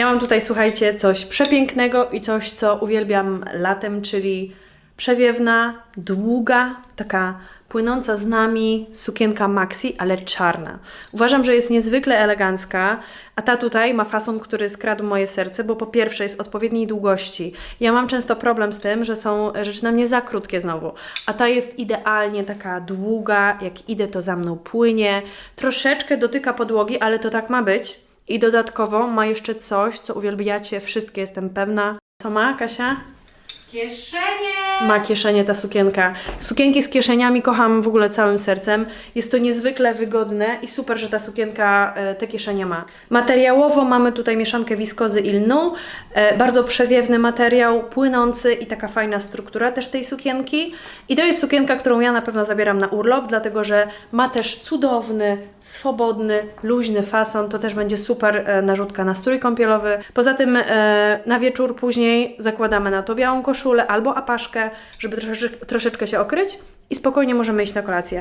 Ja mam tutaj, słuchajcie, coś przepięknego i coś, co uwielbiam latem, czyli przewiewna, długa, taka płynąca z nami sukienka maxi, ale czarna. Uważam, że jest niezwykle elegancka, a ta tutaj ma fason, który skradł moje serce, bo po pierwsze jest odpowiedniej długości. Ja mam często problem z tym, że są rzeczy na mnie za krótkie znowu, a ta jest idealnie taka długa, jak idę to za mną płynie, troszeczkę dotyka podłogi, ale to tak ma być. I dodatkowo ma jeszcze coś, co uwielbiacie wszystkie, jestem pewna. Co ma, Kasia? Kieszenie! Ma kieszenie ta sukienka. Sukienki z kieszeniami kocham w ogóle całym sercem. Jest to niezwykle wygodne i super, że ta sukienka e, te kieszenie ma. Materiałowo mamy tutaj mieszankę wiskozy i lnu. E, bardzo przewiewny materiał, płynący i taka fajna struktura też tej sukienki. I to jest sukienka, którą ja na pewno zabieram na urlop, dlatego że ma też cudowny, swobodny, luźny fason. To też będzie super e, narzutka na strój kąpielowy. Poza tym na wieczór później zakładamy na to białą koszulę albo apaszkę, żeby trosze, troszeczkę się okryć i spokojnie możemy iść na kolację.